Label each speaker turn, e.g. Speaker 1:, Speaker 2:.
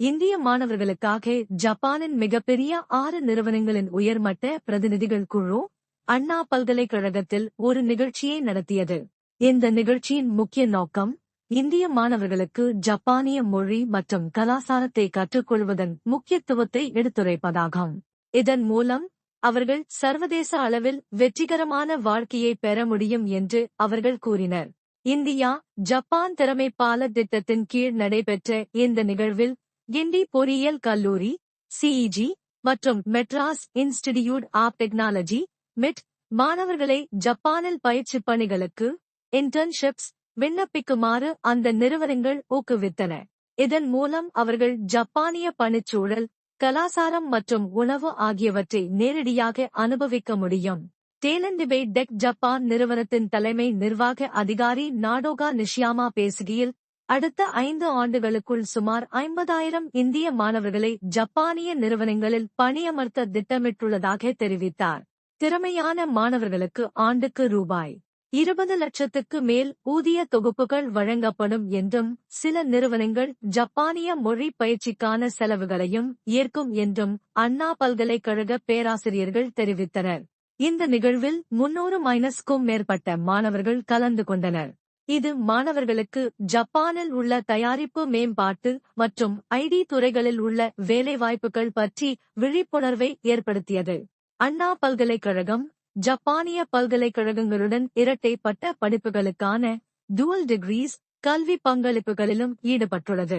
Speaker 1: இந்திய மாணவர்களுக்காக ஜப்பானின் மிகப்பெரிய ஆறு நிறுவனங்களின் உயர்மட்ட பிரதிநிதிகள் குழு அண்ணா பல்கலைக்கழகத்தில் ஒரு நிகழ்ச்சியை நடத்தியது. இந்த நிகழ்ச்சியின் முக்கிய நோக்கம் இந்திய மாணவர்களுக்கு ஜப்பானிய மொழி மற்றும் கலாசாரத்தை கற்றுக்கொள்வதன் முக்கியத்துவத்தை எடுத்துரைப்பதாகும். இதன் மூலம் அவர்கள் சர்வதேச அளவில் வெற்றிகரமான வாழ்க்கையை பெற முடியும் என்று அவர்கள் கூறினர். இந்தியா ஜப்பான் திறமைப்பால திட்டத்தின் கீழ் நடைபெற்ற இந்த நிகழ்வில் கிண்டி பொறியியல் கல்லூரி சிஇஜி மற்றும் Madras institute of technology MIT மாணவர்களை ஜப்பானில் பயிற்சி பணிகளுக்கு இன்டர்ன்ஷிப்ஸ் விண்ணப்பிக்குமாறு அந்த நிறுவனங்கள் ஊக்குவித்தன. இதன் மூலம் அவர்கள் ஜப்பானிய பணிச்சூழல் கலாசாரம் மற்றும் உணவு ஆகியவற்றை நேரடியாக அனுபவிக்க முடியும். டேலண்டிபே டெக் ஜப்பான் நிறுவனத்தின் தலைமை நிர்வாக அதிகாரி நாடோகா நிஷியாமா பேசுகையில் அடுத்த ஐந்து ஆண்டுகளுக்குள் சுமார் ஐம்பதாயிரம் இந்திய மாணவர்களை ஜப்பானிய நிறுவனங்களில் பணியமர்த்த திட்டமிட்டுள்ளதாக தெரிவித்தார். திறமையான மாணவர்களுக்கு ஆண்டுக்கு ரூபாய் இருபது லட்சத்துக்கு மேல் ஊதிய தொகுப்புகள் வழங்கப்படும் என்றும் சில நிறுவனங்கள் ஜப்பானிய மொழி பயிற்சிக்கான செலவுகளையும் ஏற்கும் என்றும் அண்ணா பல்கலைக்கழக பேராசிரியர்கள் தெரிவித்தனர். இந்த நிகழ்வில் முன்னூறு மைனஸ்க்கும் மேற்பட்ட மாணவர்கள் கலந்து கொண்டனர். இது மாணவர்களுக்கு ஜப்பானில் உள்ள தயாரிப்பு மேம்பாட்டு மற்றும் ஐடி துறைகளில் உள்ள வேலைவாய்ப்புகள் பற்றி விழிப்புணர்வை ஏற்படுத்தியது. அண்ணா பல்கலைக்கழகம் ஜப்பானிய பல்கலைக்கழகங்களுடன் இரட்டைப்பட்ட படிப்புகளுக்கான டுவல் டிகிரீஸ் கல்வி பங்களிப்புகளிலும் ஈடுபட்டுள்ளது.